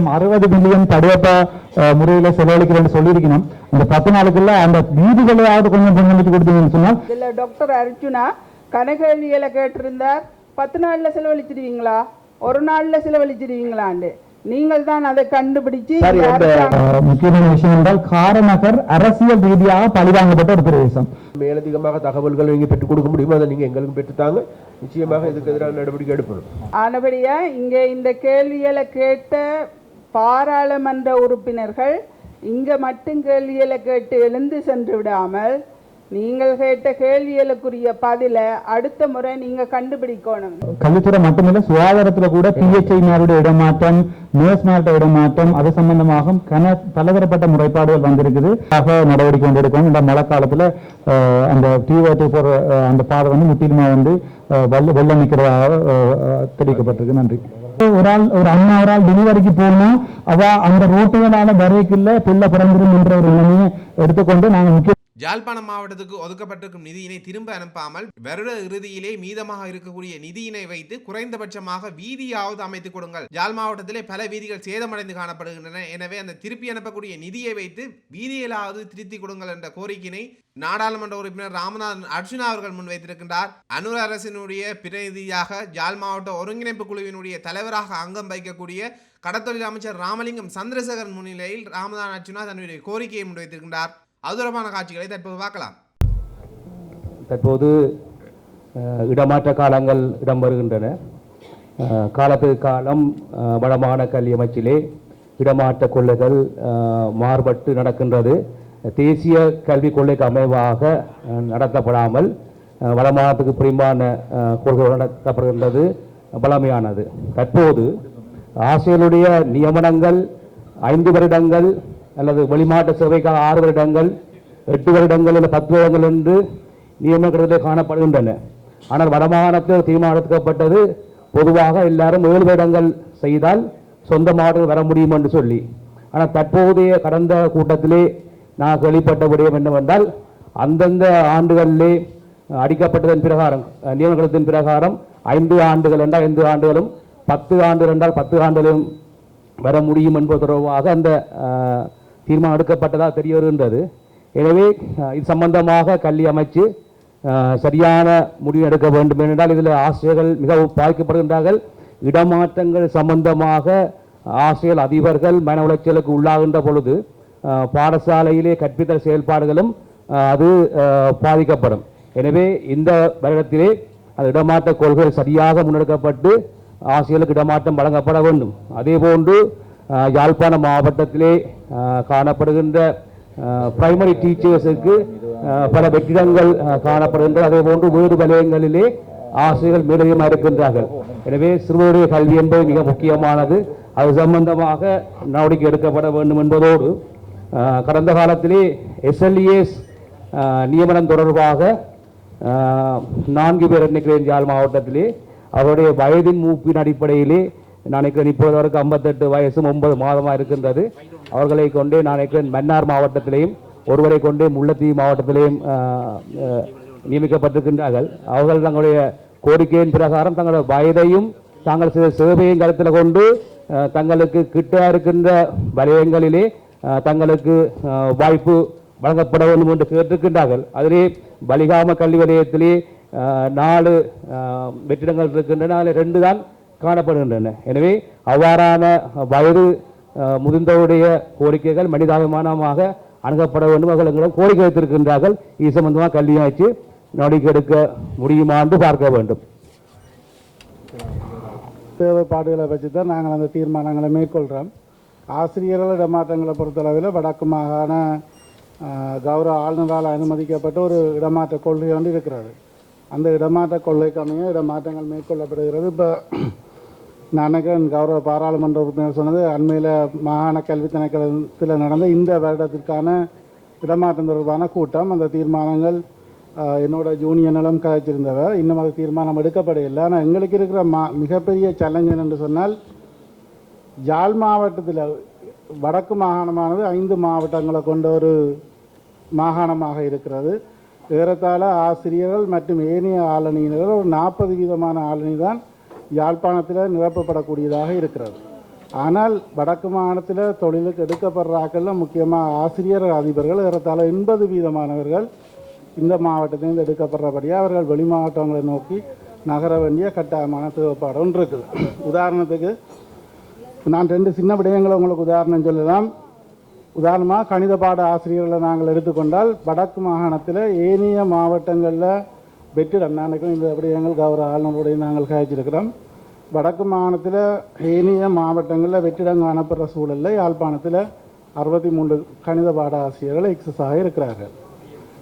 மாதம் அறுபது மில்லியன் தடுவப்ப முறையில் செலவழிக்கிறேன்னு சொல்லியிருக்கணும். இந்த பத்து நாளுக்குள்ள அந்த வீடுகளையாவது கொஞ்சம் முன்னெடுத்து கொடுத்தீங்கன்னு சொன்னால்? இதில் டாக்டர் அர்ஜுனா கனகேள்வியில் கேட்டிருந்தார். பத்து நாளில் செலவழிச்சிடுவீங்களா? ஒரு நாளில் செலவழிச்சிடுவீங்களாண்டு. நீங்கள் தான் அதை கண்டுபிடிச்சு முக்கியமான விஷயம் என்றால் காரநகர் அரசியல் ரீதியாக பழிவாங்கப்பட்ட ஒரு பிரதேசம். மேலதிகமாக தகவல்கள் நீங்க பெற்றுக் கொடுக்க முடியுமோ அதை நீங்க எங்களுக்கு பெற்றுத்தாங்க நிச்சயமாக இதுக்கு எதிரான நடவடிக்கை எடுப்பணும் ஆனபடியா இங்கே இந்த கேள்விகளை கேட்ட பாராளுமன்ற உறுப்பினர்கள் இங்கே மட்டும் கேள்விகளை கேட்டு எழுந்து சென்று விடாமல் நீங்கள் கேட்ட கேள்விகளுக்குரிய பதிலை அடுத்த முறை நீங்க கண்டுபிடிக்கணும். கல்வித்துறை மட்டுமில்ல சுகாதாரத்துல கூட பிஹெச்ஐமாருடைய இடமாற்றம் நர்ஸ்மார்ட்ட இடமாற்றம் அது சம்பந்தமாக கன பலதரப்பட்ட முறைப்பாடுகள் வந்திருக்குது. ஆக நடவடிக்கை கொண்டு எடுக்கணும் இந்த மழை காலத்துல அந்த டிஓடி போற அந்த பாதை வந்து முற்றிலுமா வந்து அஹ், வெள்ள நிற்கிறதாக தெரிவிக்கப்பட்டிருக்கு. நன்றி. ஒரு ஆள் ஒரு அம்மா ஒரு ஆள் டெலிவரிக்கு போனா அவ அந்த ரோட்டுகளால வரைக்குள்ள பிள்ளை பிறந்திரும் என்ற ஒரு நிலைமையை எடுத்துக்கொண்டு நாங்கள் முக்கிய யாழ்ப்பாணம் மாவட்டத்துக்கு ஒதுக்கப்பட்டிருக்கும் நிதியினை திரும்ப அனுப்பாமல் வருட இறுதியிலே மீதமாக இருக்கக்கூடிய நிதியினை வைத்து குறைந்தபட்சமாக வீதியாவது அமைத்துக் கொடுங்கள். யாழ் மாவட்டத்திலே பல வீதிகள் சேதமடைந்து காணப்படுகின்றன. எனவே அந்த திருப்பி அனுப்பக்கூடிய நிதியை வைத்து வீதியிலாவது திருத்தி கொடுங்கள் என்ற கோரிக்கையினை நாடாளுமன்ற உறுப்பினர் ராமநாதன் அர்ஜுனா அவர்கள் முன்வைத்திருக்கின்றார். அனுர் அரசினுடைய பிரதிநிதியாக யாழ் மாவட்ட ஒருங்கிணைப்பு குழுவினுடைய தலைவராக அங்கம் வகிக்கக்கூடிய கடத்தொழில் அமைச்சர் ராமலிங்கம் சந்திரசேகரன் முன்னிலையில் ராமநாதன் அர்ஜுனா தன்னுடைய கோரிக்கையை முன்வைத்திருக்கின்றார். அதுரமான காட்சிகளை தற்போது பார்க்கலாம். தற்போது இடமாற்ற காலங்கள் இடம்பெறுகின்றன காலத்துக்கு காலம் வளமான கல்வி அமைச்சிலே இடமாற்ற கொள்ளைகள் மாறுபட்டு நடக்கின்றது. தேசிய கல்விக் கொள்கைக்கு அமைவாக நடத்தப்படாமல் வளமானத்துக்கு புரிமான கொள்கை நடத்தப்படுகின்றது. பழமையானது. தற்போது ஆசிரியருடைய நியமனங்கள் ஐந்து வருடங்கள் அல்லது வெளிமாட்ட சேவைக்காக ஆறு வருடங்கள் எட்டு வருடங்கள் இல்லை பத்து வருடங்கள் என்று நியமனத்திலே காணப்படுகின்றன. ஆனால் வடமாகாணத்தில் தீர்மானிக்கப்பட்டது பொதுவாக எல்லாரும் ஏழு வருடங்கள் செய்தால் சொந்த மாவட்டத்தில் வர முடியும் என்று சொல்லி. ஆனால் தற்போதைய கடந்த கூட்டத்திலே நான் கேள்விப்பட்ட விடயம் என்னவென்றால் அந்தந்த ஆண்டுகளிலே அடிக்கப்பட்டதன் பிரகாரம் நியமனத்தின் பிரகாரம் ஐந்து ஆண்டுகள் என்றால் ஐந்து ஆண்டுகளும் பத்து ஆண்டுகள் என்றால் பத்து ஆண்டுகளும் வர முடியும் என்பது தொடர்பாக அந்த தீர்மானம் எடுக்கப்பட்டதாக தெரிய வருகின்றது எனவே இது சம்பந்தமாக கல்வி அமைச்சு சரியான முடிவு எடுக்க வேண்டும். என்றால் இதில் ஆசிரியர்கள் மிகவும் பாதிக்கப்படுகின்றார்கள். இடமாற்றங்கள் சம்பந்தமாக ஆசிரியர் அதிபர்கள் மன உளைச்சலுக்கு உள்ளாகின்ற பொழுது பாடசாலையிலே கற்பித்தல் செயல்பாடுகளும் அது பாதிக்கப்படும். எனவே இந்த வருடத்திலே அது இடமாற்ற கொள்கைகள் சரியாக முன்னெடுக்கப்பட்டு ஆசிரியர்களுக்கு இடமாற்றம் வழங்கப்பட வேண்டும். அதேபோன்று போன்று யாழ்ப்பாண மாவட்டத்திலே காணப்படுகின்ற பிரைமரி டீச்சர்ஸுக்கு பல வெற்றிடங்கள் காணப்படுகின்றன அதே போன்று வேறு வலயங்களிலே ஆசிரியர்கள் மேலதிகமாக இருக்கின்றார்கள் எனவே சிறுவருடைய கல்வி என்பது மிக முக்கியமானது அது சம்பந்தமாக நடவடிக்கை எடுக்கப்பட வேண்டும் என்பதோடு கடந்த காலத்திலே எஸ்எல்இஎஸ் நியமனம் தொடர்பாக நான்கு பேர் எண்ணிக்கிறேன் யாழ் மாவட்டத்திலே அவருடைய வயதின் மூப்பின் அடிப்படையிலே நினைக்கிறேன். இப்பொழுது அவருக்கு ஐம்பத்தெட்டு வயசும் ஒன்பது மாதமாக இருக்கின்றது. அவர்களை கொண்டே நான் நினைக்கிறேன் மன்னார் மாவட்டத்திலேயும் ஒருவரை கொண்டே முல்லைத்தீவு மாவட்டத்திலேயும் நியமிக்கப்பட்டிருக்கின்றார்கள். அவர்கள் தங்களுடைய கோரிக்கையின் பிரகாரம் தங்களுடைய வயதையும் தாங்கள் செய்த சேவையும் கருத்தில் கொண்டு தங்களுக்கு கிட்ட இருக்கின்ற வலயங்களிலே தங்களுக்கு வாய்ப்பு வழங்கப்பட வேண்டும் என்று கேட்டிருக்கின்றார்கள். அதிலே பலிகாம கல்வி வலயத்திலே நாலு வெற்றிடங்கள் இருக்கின்றன. அதில் ரெண்டு தான் காணப்படுகின்றன. எனவே அவ்வாறான வயது முதிர்ந்தவருடைய கோரிக்கைகள் மனிதாபிமானமாக அணுகப்பட வேண்டும். அவர்கள் எங்களிடம் கோரிக்கை வைத்திருக்கின்றார்கள். இது சம்பந்தமாக கல்வியாய்ச்சி நடவடிக்கை எடுக்க முடியுமா என்று பார்க்க வேண்டும். தேவைப்பாடுகளை வச்சு தான் நாங்கள் அந்த தீர்மானங்களை மேற்கொள்கிறோம் ஆசிரியர்கள் இடமாற்றங்களை பொறுத்தளவில் வடக்கு மாகாண கௌரவ ஆளுநரால் அனுமதிக்கப்பட்ட ஒரு இடமாற்ற கொள்கை வந்து இருக்கிறது. அந்த இடமாற்ற கொள்கைக்கு அமைய இடமாற்றங்கள் மேற்கொள்ளப்படுகிறது. இப்போ நான் நினைக்கிறேன் கௌரவ பாராளுமன்ற உறுப்பினர் சொன்னது அண்மையில் மாகாண கல்வி திணைக்களத்தில் நடந்த இந்த வருடத்திற்கான இடமாற்றம் தொடர்பான கூட்டம் அந்த தீர்மானங்கள் என்னோட ஜூனியர்களும் கதைச்சிருந்தவ இன்னும் அது தீர்மானம் எடுக்கப்படவில்லை. ஆனால் எங்களுக்கு இருக்கிற மா மிகப்பெரிய சேலஞ்ச் என்று சொன்னால் யாழ் மாவட்டத்தில் வடக்கு மாகாணமானது ஐந்து மாவட்டங்களை கொண்ட ஒரு மாகாணமாக இருக்கிறது. ஏறத்தாழ ஆசிரியர்கள் மற்றும் ஏனைய ஆளுநர்கள் ஒரு நாற்பது வீதமான ஆளுநர் தான் யாழ்ப்பாணத்தில் நிரப்பப்படக்கூடியதாக இருக்கிறது. ஆனால் வடக்கு மாகாணத்தில் தொழிலுக்கு எடுக்கப்படுற ஆக்களில் முக்கியமாக ஆசிரியர் அதிபர்கள் ஏறத்தாழ எண்பது வீதமானவர்கள் இந்த மாவட்டத்திலிருந்து எடுக்கப்படுறபடியாக அவர்கள் வெளி மாவட்டங்களை நோக்கி நகர வேண்டிய கட்டாயமான தேவைப்பாடு ஒன்று இருக்குது. உதாரணத்துக்கு நான் ரெண்டு சின்ன விடயங்களை உங்களுக்கு உதாரணம் சொல்லலாம். உதாரணமாக கணித பாட ஆசிரியர்களை நாங்கள் எடுத்துக்கொண்டால் வடக்கு மாகாணத்தில் ஏனைய மாவட்டங்களில் வெற்றிடம் நாளைக்கும் இந்த விடயங்கள் கௌரவ ஆளுநருடைய நாங்கள் காய்ச்சிருக்கிறோம். வடக்கு மாகாணத்தில் ஏனைய மாவட்டங்களில் வெற்றிடம் காணப்படுற சூழலில் யாழ்ப்பாணத்தில் அறுபத்தி மூன்று கணித பாட ஆசிரியர்கள் எக்ஸஸாக இருக்கிறார்கள்.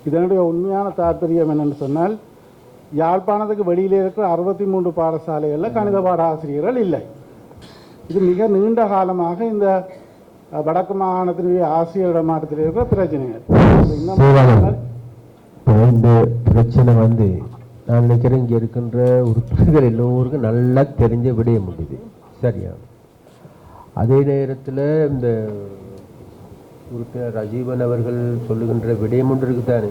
இதனுடைய உண்மையான தாற்பயம் என்னென்னு சொன்னால் யாழ்ப்பாணத்துக்கு வெளியிலே இருக்கிற அறுபத்தி மூன்று பாடசாலைகளில் கணித பாட ஆசிரியர்கள் இல்லை. இது மிக நீண்ட காலமாக இந்த வடக்கு மாகாணத்தினுடைய ஆசிரியர் இடமாட்டத்தில் இருக்கிற பிரச்சனைகள். இந்த பிரச்சனை வந்து நான் நினைக்கிறேன் இங்கே இருக்கின்ற உறுப்பினர்கள் எல்லோருக்கும் நல்லா தெரிஞ்ச விடயம் முடியுது சரியா? அதே நேரத்தில் இந்த உறுப்பினர் ரஜீவன் அவர்கள் சொல்லுகின்ற விடயம் ஒன்று இருக்குதானே?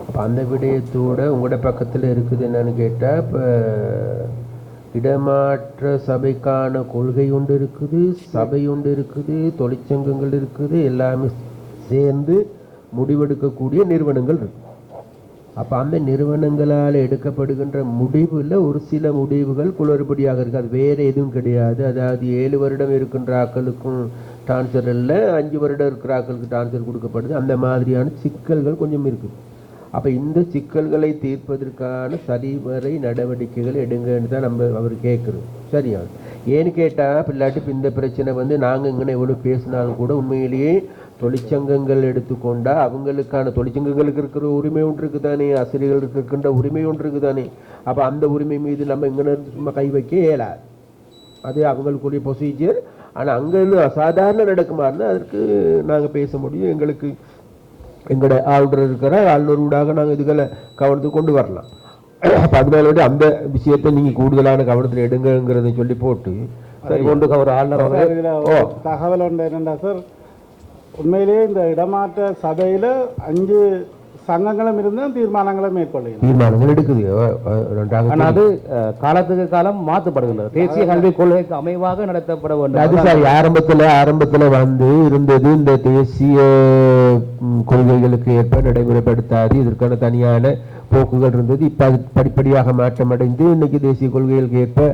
அப்போ அந்த விடயத்தோட உங்களோட பக்கத்தில் இருக்குது என்னன்னு கேட்டால் இப்போ இடமாற்ற சபைக்கான கொள்கை ஒன்று இருக்குது சபை ஒன்று இருக்குது தொழிற்சங்கங்கள் இருக்குது எல்லாமே சேர்ந்து முடிவெடுக்கக்கூடிய நிறுவனங்கள் இருக்குது அப்போ அந்த நிறுவனங்களால் எடுக்கப்படுகின்ற முடிவில் ஒரு சில முடிவுகள் குளறுபடியாக இருக்குது அது வேறு எதுவும் கிடையாது. அதாவது ஏழு வருடம் இருக்கின்ற ஆக்களுக்கும் டான்சர் இல்லை அஞ்சு வருடம் இருக்கிற ஆக்களுக்கு டான்சர் கொடுக்கப்படுது. அந்த மாதிரியான சிக்கல்கள் கொஞ்சம் இருக்குது அப்போ இந்த சிக்கல்களை தீர்ப்பதற்கான சரிவரை நடவடிக்கைகள் எடுங்கன்னு தான் நம்ம அவர் கேட்குறோம் சரியா? ஏன்னு கேட்டால் இல்லாட்டி இப்போ இந்த பிரச்சனை வந்து நாங்கள் இங்கே எவ்வளோ பேசினாலும் கூட உண்மையிலேயே தொழிற்சங்கங்கள் எடுத்துக்கொண்டா அவங்களுக்கான தொழிற்சங்கங்களுக்கு இருக்கிற உரிமை ஒன்று இருக்குதானே ஆசிரியர்களுக்கு இருக்கின்ற உரிமை ஒன்று இருக்குதானே அப்போ அந்த உரிமை மீது நம்ம இங்கே சும்மா கை வைக்க இயலாது. அது அவங்களுக்குரிய ப்ரொசீஜர் ஆனால் அங்கேருந்து அசாதாரண நடக்குமாறுனா அதற்கு நாங்கள் பேச முடியும். எங்களுக்கு எங்களோட ஆளுநர் இருக்கிற ஆளுநர் ஊடாக நாங்கள் இதுகளை கவனத்துக்கு கொண்டு வரலாம். அப்போ அதனால வந்து அந்த விஷயத்தை நீங்கள் கூடுதலான கவனத்தில் எடுங்கங்கிறதை சொல்லி போட்டு சரி. கொண்டு கௌரவ ஆளுநர் தகவல் ஒன்று என்னென்னா சார்? உண்மையிலேயே இந்த இடமாற்ற சபையில் அஞ்சு சங்கங்களும் இருந்தால் தீர்மானங்களை மேற்கொள்ளுங்க தீர்மானங்கள் எடுக்குது. ஆனால் அது காலத்துக்கு காலம் மாற்றப்படுகின்றது தேசிய கல்விக் கொள்கைக்கு அமைவாக நடத்தப்பட அது வேண்டும் சரி ஆரம்பத்துல ஆரம்பத்துல வந்து இருந்தது இந்த தேசிய கொள்கைகளுக்கு ஏற்ப நடைமுறைப்படுத்தாது. இதற்கான தனியான போக்குகள் இருந்தது. இப்ப அது படிப்படியாக மாற்றமடைந்து இன்னைக்கு தேசிய கொள்கைகளுக்கு ஏற்ப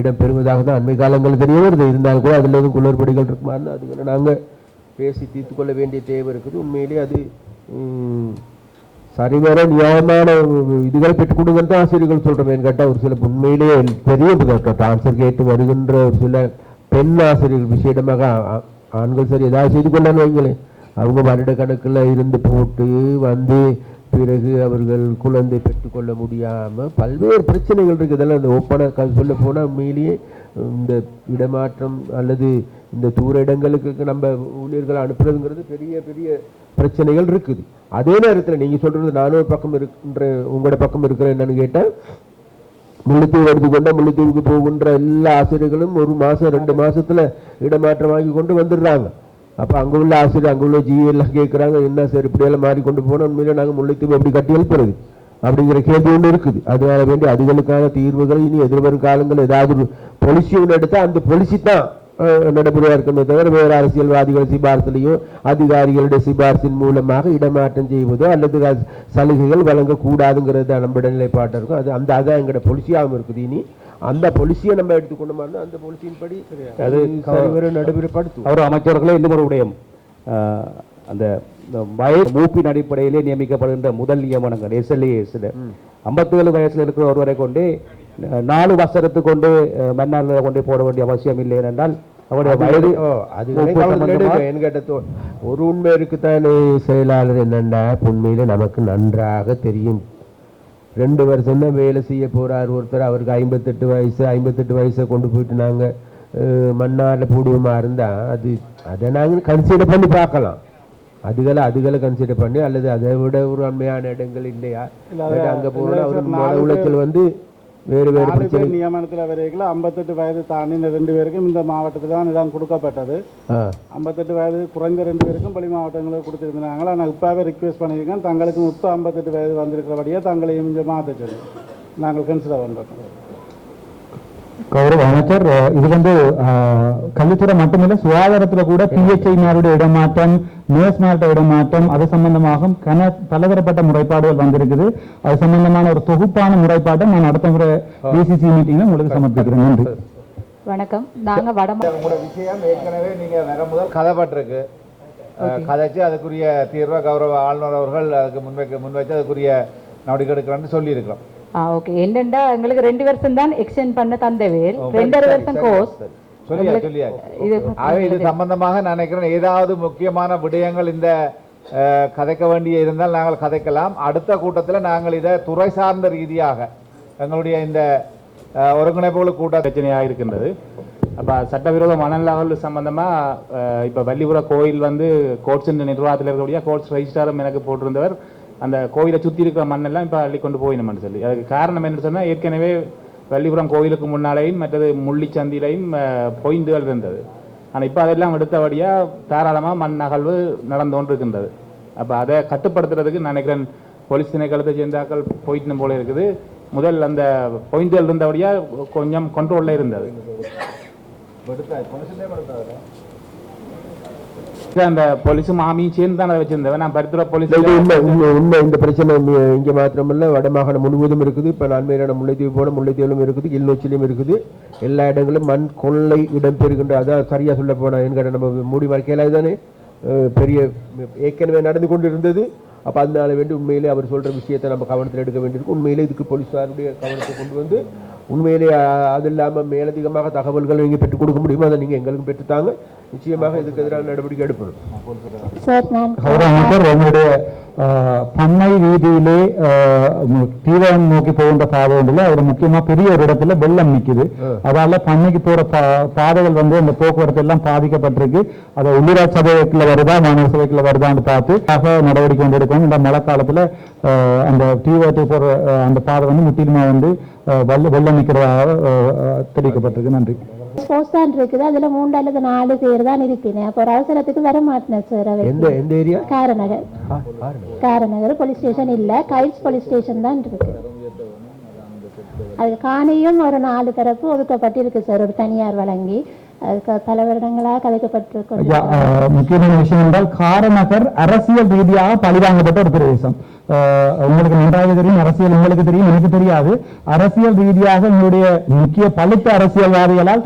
இடம் பெறுவதாக தான் அண்மை காலங்கள் தெரிய வருது. இருந்தாலும் கூட அதுல எதுவும் குளறுபடிகள் இருக்குமான்னு அதுகளை நாங்க பேசி தீர்த்து கொள்ள வேண்டிய தேவை இருக்குது. உண்மையிலே அது சரிவர நியாயமான இதுகளை பெற்றுக் கொடுங்கன்னு தான் ஆசிரியர்கள் சொல்கிறேன் கேட்டால் ஒரு சில உண்மையிலேயே பெரிய ஆன்சர் கேட்டு வருகின்ற ஒரு சில பெண் ஆசிரியர்கள் விசேடமாக ஆ- ஆண்கள் சரி ஏதாவது செய்து கொள்ளணும் வைங்களேன். அவங்க வருடக்கணக்கில் இருந்து போட்டு வந்து பிறகு அவர்கள் குழந்தை பெற்றுக்கொள்ள முடியாமல் பல்வேறு பிரச்சனைகள் இருக்குது இதெல்லாம் இந்த ஒப்பனை சொல்ல போனால் உண்மையிலேயே இந்த இடமாற்றம் அல்லது இந்த தூர இடங்களுக்கு நம்ம ஊழியர்களை அனுப்புறதுங்கிறது பெரிய பெரிய பிரச்சனைகள் இருக்குது. அதே நேரத்தில் நீங்கள் சொல்கிறது நானும் பக்கம் இருக்கின்ற உங்களோட பக்கம் இருக்கிறேன் என்னன்னு கேட்டால் முல்லைத்தீவு எடுத்துக்கொண்ட முள்ளித்தூருக்கு போகின்ற எல்லா ஆசிரியர்களும் ஒரு மாதம் ரெண்டு மாதத்தில் இடமாற்றம் வாங்கி கொண்டு வந்துடுறாங்க. அப்போ அங்கே உள்ள ஆசிரியர் அங்கே உள்ள ஜிஏ எல்லாம் என்ன சார் இப்படியெல்லாம் மாறி கொண்டு போனா உண்மையில நாங்கள் முல்லைத்தீவு அப்படி கட்டி எழுப்புறது? அப்படிங்கிற கேள்வி ஒன்று இருக்குது. அதனால வேண்டி அதுகளுக்கான தீர்வுகள் இனி எதிர்வரும் காலங்கள் ஏதாவது ஒரு பொலிசி ஒன்று எடுத்தால் அந்த பொலிசி தான். அஹ், நடைமுறையா இருக்கணுமே தவிர வேறு அரசியல்வாதிகள் சிபார்சிலையோ அதிகாரிகளுடைய சிபார்சின் மூலமாக இடமாற்றம் செய்வதோ அல்லது சலுகைகள் வழங்கக்கூடாதுங்கிறது தான் நம்முடைய நிலைப்பாட்டா இருக்கும். அது அந்த அதான் எங்களோட பொலிசியாகவும் இருக்குது. இனி அந்த பொலிசியை நம்ம எடுத்துக்கொண்டோம்னா அந்த பொலிசியின் படி அது நடைமுறைப்படுத்தும் அவர் அமைச்சர்களே இன்னும் ஒரு விடயம். அந்த வயது மூப்பின் அடிப்படையிலே நியமிக்கப்படுகின்ற முதல் நியமனங்கள் எஸ்எல்ஏஎஸ்ல ஐம்பத்தேழு வயசுல இருக்கிற ஒருவரை கொண்டு நாலு வருஷத்துக்கு கொண்டு மன்னார்ல கொண்டு போட வேண்டிய அவசியம் இல்லை என்றால் அவருடைய வயது அது ஒரு உண்மை இருக்குதானே செயலாளர் என்னண்டா உண்மையில நமக்கு நன்றாக தெரியும். ரெண்டு வருஷம் தான் வேலை செய்ய போறார் ஒருத்தர். அவருக்கு ஐம்பத்தெட்டு வயசு ஐம்பத்தெட்டு வயசை கொண்டு போயிட்டு நாங்க அஹ், மன்னார்ல போடுவோமா இருந்தா அது அதை நாங்க கன்சிடர் பண்ணி பார்க்கலாம். அதுகளை அதுகளை கன்சிடர் பண்ணி அல்லது அதை விட ஒரு உண்மையான இடங்கள் இல்லையா? அங்க போனா ஒரு மன உளைச்சல் வந்து வேறு வேறு பிரச்சனை. பேர் நியமனத்தில் வரைக்கும் ஐம்பத்தெட்டு வயது தாண்டி இந்த ரெண்டு பேருக்கும் இந்த மாவட்டத்தில் தான் இடம் கொடுக்கப்பட்டது. ஐம்பத்தெட்டு வயது குறைந்த ரெண்டு பேருக்கும் வெளி மாவட்டங்களுக்கு கொடுத்துருந்தாங்க. ஆனால் இப்போவே ரிக்வெஸ்ட் பண்ணியிருக்கேன். தங்களுக்கு இப்போ ஐம்பத்தெட்டு வயது வந்திருக்கிறபடியே தங்களையும் இங்கே மாற்ற சொல்லி நாங்கள் கன்சிடர் பண்ணுறோம் கௌரவ அமைச்சர் இது வந்து கல்வித்துறை மட்டுமில்ல சுகாதாரத்துல கூட பிஹெச்ஐமாருடைய இடமாற்றம் நர்ஸ்மார்ட இடமாற்றம் அது சம்பந்தமாக கன பலதரப்பட்ட முறைப்பாடுகள் வந்திருக்குது. அது சம்பந்தமான ஒரு தொகுப்பான முறைப்பாட்டை நான் அடுத்த முறை பிசிசி மீட்டிங்ல உங்களுக்கு சமர்ப்பிக்கிறேன். நன்றி. வணக்கம். நாங்க வடமா உங்களோட விஷயம் ஏற்கனவே நீங்க வர முதல் கதைப்பட்டிருக்கு. கதைச்சு அதுக்குரிய தீர்வை கௌரவ ஆளுநர் அவர்கள் அதுக்கு முன்வைக்க முன்வைச்சு அதுக்குரிய நடவடிக்கை எடுக்கிறேன்னு சொல்லியிருக்கிறோம். ஆ ஓகே என்னண்டா எங்களுக்கு ரெண்டு வருஷம் தான் எக்ஸ்டெண்ட் பண்ண தந்தவேல். ரெண்டரை வருஷம் கோர்ஸ் இது சம்பந்தமாக நான் நினைக்கிறேன் ஏதாவது முக்கியமான விடயங்கள் இந்த கதைக்க வேண்டிய இருந்தால் நாங்கள் கதைக்கலாம். அடுத்த கூட்டத்தில் நாங்கள் இதை துறை சார்ந்த ரீதியாக எங்களுடைய இந்த ஒருங்கிணைப்புகள் கூட்ட பிரச்சனையாக இருக்கின்றது. அப்போ சட்டவிரோத மணல் அகழ்வு சம்பந்தமாக இப்போ வள்ளிபுர கோயில் வந்து கோட்ஸ் நிர்வாகத்தில் இருக்கக்கூடிய கோட்ஸ் ரெஜிஸ்டாரும் எனக்கு போட்டிருந்தவர் அந்த கோயிலை சுற்றி இருக்கிற மண்ணெல்லாம் இப்போ அள்ளி கொண்டு போயினோம்னு சொல்லி. அதுக்கு காரணம் என்னன்னு சொன்னால் ஏற்கனவே வள்ளிபுரம் கோயிலுக்கு முன்னாலேயும் மற்றது முள்ளிச்சந்திலையும் பொய்ந்துகள் இருந்தது. ஆனால் இப்போ அதெல்லாம் எடுத்தபடியாக தாராளமாக மண் அகழ்வு நடந்து கொண்டு இருக்கின்றது. அப்போ அதை கட்டுப்படுத்துறதுக்கு நான் நினைக்கிறேன் போலீஸ் திணைக்களத்தை சேர்ந்தாக்கள் போயிட்டு போல இருக்குது. முதல் அந்த பொய்ந்துகள் இருந்தபடியாக கொஞ்சம் கண்ட்ரோலில் இருந்தது. அந்த சேர்ந்து தான் அதை வச்சிருந்தவன் நான் பருத்துற போலீஸ் உண்மை உண்மை உண்மை இந்த பிரச்சனை இங்க- மாத்திரமல்ல. வடமாகாணம் முழுவதும் இருக்குது. இப்ப நன்மையான முல்லைத்தீவு போன முல்லைத்தீவிலும் இருக்குது. கிளிநொச்சியிலும் இருக்குது. எல்லா இடங்களும் மண் கொள்ளை இடம்பெறுகின்ற அதான் சரியா சொல்ல போனா என்கிட்ட நம்ம மூடி மறைக்கல தானே பெரிய ஏற்கனவே நடந்து கொண்டு இருந்தது அப்ப அதனால வேண்டி உண்மையிலே அவர் சொல்ற விஷயத்தை நம்ம கவனத்தில் எடுக்க வேண்டியிருக்கு. உண்மையிலே இதுக்கு போலீஸாருடைய கவனத்தை கொண்டு வந்து உண்மையிலே அது இல்லாம மேலதிகமாக தகவல்கள் நீங்க பெற்றுக் கொடுக்க முடியுமோ அதை நீங்க எங்களுக்கு பெற்றுத்தாங்க நிச்சயமாக இதுக்கு எதிரான நடவடிக்கை அமைச்சர் உங்களுடைய பண்ணை வீதியிலே தீவிரம் நோக்கி போகின்ற பாதை ஒன்றுல ஒரு முக்கியமா பெரிய ஒரு இடத்துல வெள்ளம் நிக்குது. அதால பண்ணைக்கு போற பா- பாதைகள் வந்து அந்த போக்குவரத்து எல்லாம் பாதிக்கப்பட்டிருக்கு. அதை உள்ளூராட்சி சபைக்குள்ள வருதா மாநகர சபைக்குள்ள வருதான்னு பார்த்து நடவடிக்கை கொண்டு எடுக்கணும் இந்த மழை காலத்துல அந்த தீவிரத்துக்கு போற அஹ், அந்த பாதை வந்து முற்றிலுமா வந்து வெள்ள வெள்ளம் அஹ், தெரிவிக்கப்பட்டிருக்கு. நன்றி. தான் இருக்குது. அதுல மூன்று அல்லது நாலு பேர் தான் இருப்பினேன் அப்போ ஒரு அவசரத்துக்கு வர மாட்டேன் சார் எந்த எந்த area? Karanagar. Karanagar. Police station இல்ல. கைல்ஸ் போலீஸ் ஸ்டேஷன் தான் இருக்கு. அது காணியும் ஒரு நாலு தரப்பு ஒதுக்கப்பட்டிருக்கு சார். ஒரு தனியார் வழங்கி. பல வருடங்களாக கதைக்கப்பட்டு முக்கியமான விஷயம் என்றால் காரநகர் அரசியல் ரீதியாக பழிவாங்கப்பட்ட ஒரு பிரதேசம். உங்களுக்கு நன்றாக தெரியும் அரசியல் உங்களுக்கு தெரியும் எனக்கு தெரியாது. அரசியல் ரீதியாக உங்களுடைய முக்கிய பழுத்த அரசியல்வாதிகளால்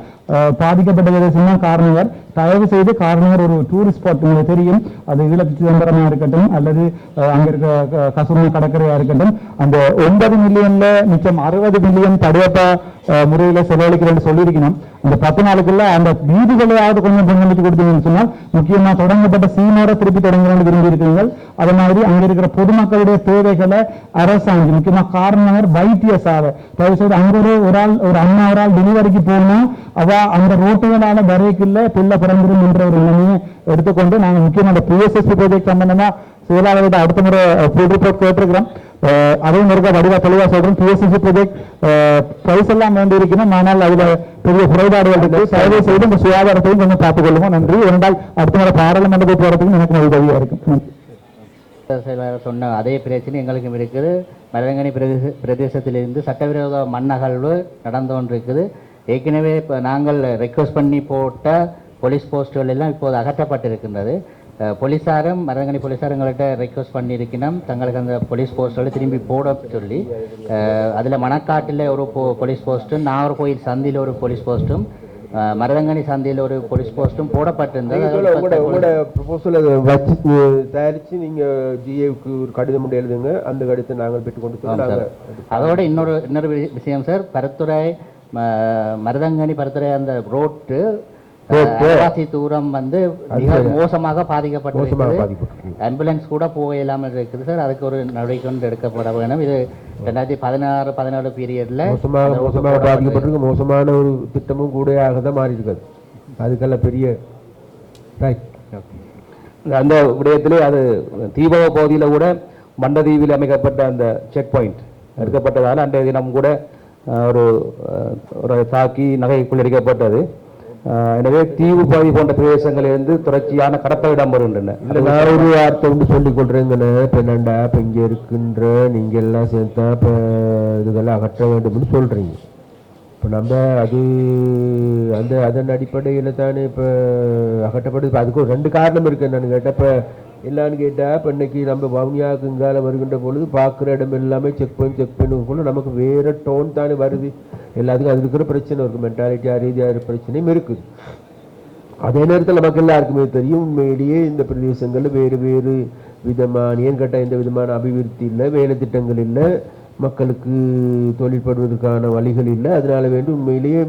பாதிக்கப்பட்ட பிரதேசம் தான் தயவு செய்து காரணவர் ஒரு டூரிஸ்ட் ஸ்பாட் உங்களுக்கு தெரியும். அது ஈழத்து சிதம்பரமாக இருக்கட்டும் அல்லது அங்கே இருக்க கசுமா கடற்கரையாக இருக்கட்டும். அந்த ஒன்பது மில்லியன்ல மிச்சம் அறுபது மில்லியன் தடையப்பா முறையில் செலவழிக்கிறேன்னு சொல்லியிருக்கணும். அந்த பத்து நாளுக்குள்ள அந்த வீதிகளையாவது கொஞ்சம் பங்களிச்சு கொடுத்தீங்கன்னு சொன்னால் முக்கியமாக தொடங்கப்பட்ட சீனோட திருப்பி தொடங்கணும்னு விரும்பி இருக்கீங்கள் மாதிரி அங்கே இருக்கிற பொதுமக்களுடைய தேவைகளை அரசாங்கம் முக்கியமா காரணம் வைத்திய சாலை தயவு செய்து அங்கே ஒரு ஒரு ஆள் ஒரு அம்மா ஒரு ஆள் டெலிவரிக்கு போகணும் அவ அந்த ரோட்டுகளால வரைக்குள்ள பிள்ளை பிறந்திரும் என்ற ஒரு நிலைமையை எடுத்துக்கொண்டு நாங்கள் முக்கியமாக அந்த பிஎஸ்எஸ்சி ப்ராஜெக்ட் சம்பந்தமாக செயலாளர்கிட்ட அடுத்த முறை ஃபுல் ரிப்போர்ட் கேட்டிருக்கிறோம். அதே அதையும் இருக்க வடிவா தெளிவாக சொல்றேன். பிஎஸ்எஸ்சி ப்ரொஜெக்ட் பிரைஸ் எல்லாம் வேண்டி இருக்கணும் ஆனால் அதுல பெரிய குறைபாடுகள் இருக்கு. தயவு செய்து இந்த சுகாதாரத்தையும் கொஞ்சம் பார்த்துக் கொள்ளுங்க நன்றி. இரண்டால் அடுத்த முறை பாராளுமன்றத்துக்கு போறதுக்கு எனக்கு உதவியா இருக்கும். செயலாளர் சொன்ன அதே பிரச்சனை எங்களுக்கும் இருக்குது. மரங்கனி பிரதேச பிரதேசத்திலிருந்து சட்டவிரோத மண் அகழ்வு நடந்து கொண்டிருக்குது. ஏற்கனவே இப்போ நாங்கள் ரெக்வஸ்ட் பண்ணி போட்ட போலீஸ் போஸ்டுகள் எல்லாம் இப்போது அகற்றப்பட்டிருக்கின்றது. இருக்கின்றது போலீஸாரும் மரங்கனி போலீஸார் எங்கள்கிட்ட ரெக்வஸ்ட் பண்ணியிருக்கணும். தங்களுக்கு அந்த போலீஸ் போஸ்டுகளை திரும்பி போட சொல்லி அதில் மணக்காட்டில் ஒரு போ- போலீஸ் போஸ்ட்டும் நாகர்கோயில் சந்தியில் ஒரு போலீஸ் போஸ்ட்டும் மருதங்கனி சந்தியில் ஒரு போலீஸ் போஸ்ட்டும் போடப்பட்டிருந்தது. உங்களோட ப்ரொபோசலை வச்சு அஹ், தயாரிச்சு நீங்க ஜிஏவுக்கு ஒரு கடிதம் மட்டும் எழுதுங்க. அந்த கடிதத்தை நாங்கள் பெற்றுக்கொண்டு சார். அதோட இன்னொரு இன்னொரு விஷயம் சார். பருத்துறை மருதங்கனி பருத்துறை அந்த ரோட்டு அரைவாசி தூரம் வந்து மிக மோசமாக பாதிக்கப்பட்டிருக்கு. ஆம்புலன்ஸ் கூட போக இல்லாமல் இருக்குது சார். அதுக்கு ஒரு நடவடிக்கை ஒன்று எடுக்கப்பட வேணும் இது ரெண்டாயிரத்தி பதினாறு பதினேழு பீரியட்ல மோசமாக மோசமாக பாதிக்கப்பட்டிருக்கு. மோசமான ஒரு திட்டமும் கூடையாக தான் மாறி இருக்குது அதுக்கெல்லாம் பெரிய ரைட் அந்த விடயத்திலே அது தீபக பகுதியில் கூட மண்டதீவில் அமைக்கப்பட்ட அந்த செக் பாயிண்ட் எடுக்கப்பட்டதால் அன்றைய தினம் கூட ஒரு ஒரு தாக்கி நகை கொள்ளடிக்கப்பட்டது அஹ், எனவே தீவு பகுதி போன்ற பிரதேசங்களிலிருந்து தொடர்ச்சியான கடத்தலிடம் வருகின்றன. நான் ஒரு வார்த்தை வந்து சொல்லிக் கொள்றேங்கண்ணே இப்போ என்னண்டா இப்போ இங்கே இருக்கின்ற நீங்க எல்லாம் சேர்த்தா இப்போ இதுக்கெல்லாம் அகற்ற வேண்டும்னு சொல்றீங்க. இப்போ நம்ம அது அந்த அதன் அடிப்படையில் தானே இப்போ அகற்றப்படுது. இப்போ அதுக்கு ஒரு ரெண்டு காரணம் இருக்கு என்னன்னு கேட்டால் இப்போ என்னன்னு கேட்டால் இப்போ இன்னைக்கு நம்ம வவுனியாவுக்கு இங்கால வருகின்ற பொழுது பார்க்குற இடம் எல்லாமே செக் பண்ணி செக் பண்ணுக்குள்ள நமக்கு வேறு டோன் தானே வருது. எல்லாத்துக்கும் அது இருக்கிற பிரச்சனை இருக்கும். மென்டாலிட்டியாக ரீதியாக பிரச்சனையும் இருக்குது. அதே நேரத்தில் நமக்கு எல்லாருக்குமே தெரியும் உண்மையிலேயே இந்த பிரதேசங்களில் வேறு வேறு விதமான ஏன் கேட்டால் எந்த விதமான அபிவிருத்தி இல்லை வேலை திட்டங்கள் இல்லை மக்களுக்கு தொழில்படுவதற்கான வழிகள் இல்லை. அதனால வேண்டி உண்மையிலேயே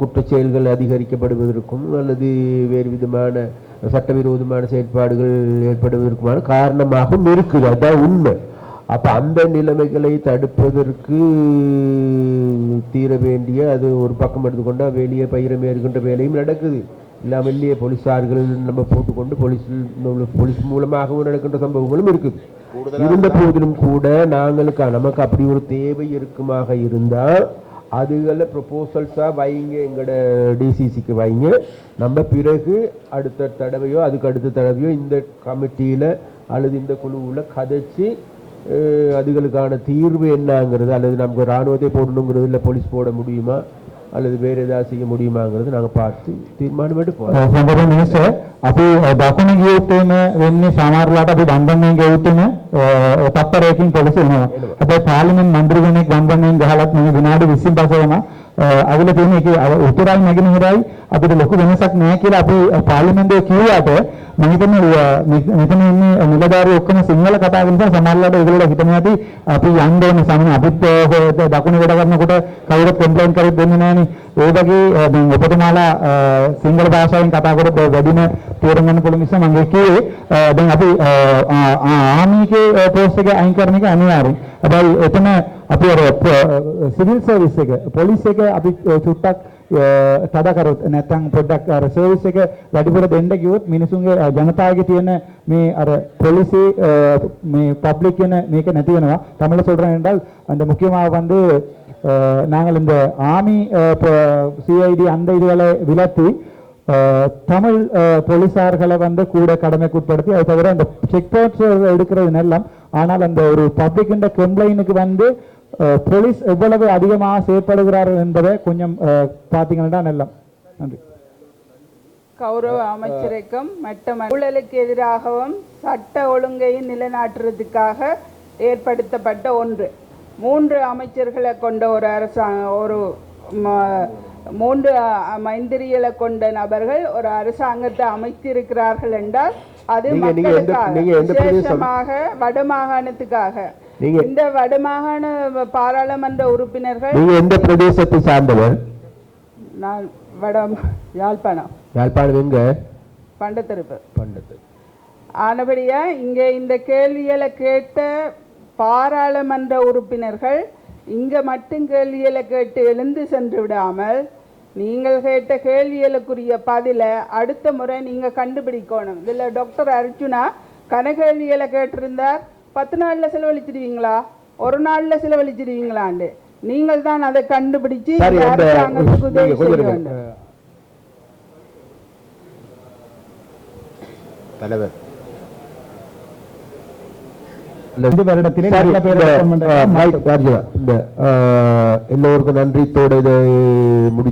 குற்றச்செயல்கள் செயல்கள் அதிகரிக்கப்படுவதற்கும் அல்லது வேறு விதமான சட்டவிரோதமான செயற்பாடுகள் ஏற்படுவதற்குமான காரணமாகவும் இருக்குது. அதுதான் உண்மை. அப்ப அந்த நிலைமைகளை தடுப்பதற்கு தீர வேண்டிய அது ஒரு பக்கம் எடுத்துக்கொண்டா வெளியே பயிரமே இருக்கின்ற வேலையும் நடக்குது. இல்லாம இல்லையே போலீசார்கள் நம்ம போட்டுக்கொண்டு போலீஸ் போலீஸ் மூலமாகவும் நடக்கின்ற சம்பவங்களும் இருக்குது. இருந்த போதிலும் கூட நாங்களுக்கு நமக்கு அப்படி ஒரு தேவை இருக்குமாக இருந்தா அதுகளை ப்ரொபோசல்ஸா வைங்க எங்களோட டிசிசிக்கு வைங்க. நம்ம பிறகு அடுத்த தடவையோ அதுக்கு அடுத்த தடவையோ இந்த கமிட்டியில அல்லது இந்த குழுவுல கதைச்சு அதுகளுக்கான தீர்வு என்னங்கிறது அல்லது நமக்கு ராணுவத்தை போடணுங்கிறது இல்லை போலீஸ் போட முடியுமா அல்லது வேற ஏதாவது செய்ய முடியுமாங்கிறது நாங்க பார்த்து தீர்மானம் எடுப்போம் සඳර මිනිස අපි දකුණ ගියුත්තේම වෙන්නේ සමහරලාට අපි බන්ධනයෙන් ගෙවුත්තේම තත්පරයකින් පොලිසිය එනවා. හැබැයි පාර්ලිමේන්තු මන්ත්‍රී කෙනෙක් බන්ධනයෙන් ගහලත් මේ විනාඩි 20 පස්සේ වෙනවා. අගල තියෙන එකේ අර උතුරයි නැගෙනහිරයි අපිට ලොකු වෙනසක් නැහැ කියලා අපි පාර්ලිමේන්තුවේ කිව්වට මම හිතන්නේ මෙ- මෙතන ඉන්නේ නිලධාරියෝ ඔක්කොම සිංහල කතා කරන නිසා සමහරලාට ඒගොල්ලෝ හිතන්නේ ඇති අපි යන්න ඕනේ සමහර අපිත් ඔය දකුණ වැඩ කරනකොට කවුරුත් කම්ප්ලේන්ට් කරෙත් දෙන්නේ නැහනේ ඒ වගේ අ, දැන් ඔබතුමාලා අ, සිංහල භාෂාවෙන් කතා කරොත් ඔය වැඩිම තේරුම් ගන්න පුළුවන් නිසා මම කිව්වේ අ, දැන් අපි ආමීකේ පෝස්ට් එක අයින් කරන එක අනිවාර්යයි. හැබැයි එතන අපි අර සිවිල් සර්විස් එක පොලිස් එක අපි අ, චුට්ටක් සඩා කරොත් නැත්නම් පොඩ්ඩක් අර සර්විස් එක වැඩිපුර දෙන්න කිව්වොත් මිනිසුන්ගේ ජනතාවගේ තියෙන මේ අර පොලිසි මේ பப்ளிக் කියන මේක නැති වෙනවා. தமிழ்ல சொல்றேன் என்றால் அந்த முக்கியமா வந்து நாங்கள் இந்த ஆமி சிஐடி அந்த இதுகளை விலத்தி தமிழ் போலீசார்களை வந்து கூட கடமைக்குட்படுத்தி அது தவிர அந்த செக் போஸ்ட் எடுக்கிறது எல்லாம் ஆனால் அந்த ஒரு பப்ளிக் கம்ப்ளைண்ட்டுக்கு வந்து போலீஸ் எவ்வளவு அதிகமாக செயற்படுகிறார்கள் என்பதை கொஞ்சம் பார்த்தீங்கன்னா நல்லம். நன்றி. கௌரவ அமைச்சருக்கும் மற்ற ஊழலுக்கு எதிராகவும் சட்ட ஒழுங்கை நிலைநாட்டுறதுக்காக ஏற்படுத்தப்பட்ட ஒன்று. மூன்று அமைச்சர்களை கொண்ட ஒரு அரசாங்க ஒரு மூன்று மந்திரிகளை கொண்ட நபர்கள் ஒரு அரசாங்கத்தை அமைத்திருக்கிறார்கள் என்றால் அது நீங்க- நீங்க எந்த- மக்களுக்காக நீங்க எந்த பிரதேசம்? விசேஷமாக வடமாகாணத்துக்காக. நீங்க- இந்த வடமாகாண பாராளுமன்ற உறுப்பினர்கள் நீங்க எந்த பிரதேசத்தை சார்ந்தவர்? நான் வட யாழ்ப்பாணம். யாழ்ப்பாணம் எங்க? பண்டத்திருப்பு. பண்டத்து. ஆனபடியா இங்கே இந்த கேள்விகளை கேட்ட பாராளுமன்ற உறுப்பினர்கள் இங்க மட்டும் கேள்விகளை கேட்டு எழுந்து சென்று விடாமல் நீங்கள் கேட்ட கேள்விகளுக்குரிய பதிலை அடுத்த முறை நீங்க கண்டுபிடிக்கணும். இதுல டாக்டர் அர்ஜுனா கனகேள்விகளை கேட்டிருந்தார். பத்து நாள்ல செலவழிச்சிடுவீங்களா? ஒரு நாள்ல செலவழிச்சிடுவீங்களாண்டு. நீங்கள் தான் அதை கண்டுபிடிச்சு சரி இந்த அந்த அரசாங்கத்துக்கு உதவி செய்ய. வேண்டும். தலைவர். எல்லோருக்கும் நன்றித்தோட இதை முடி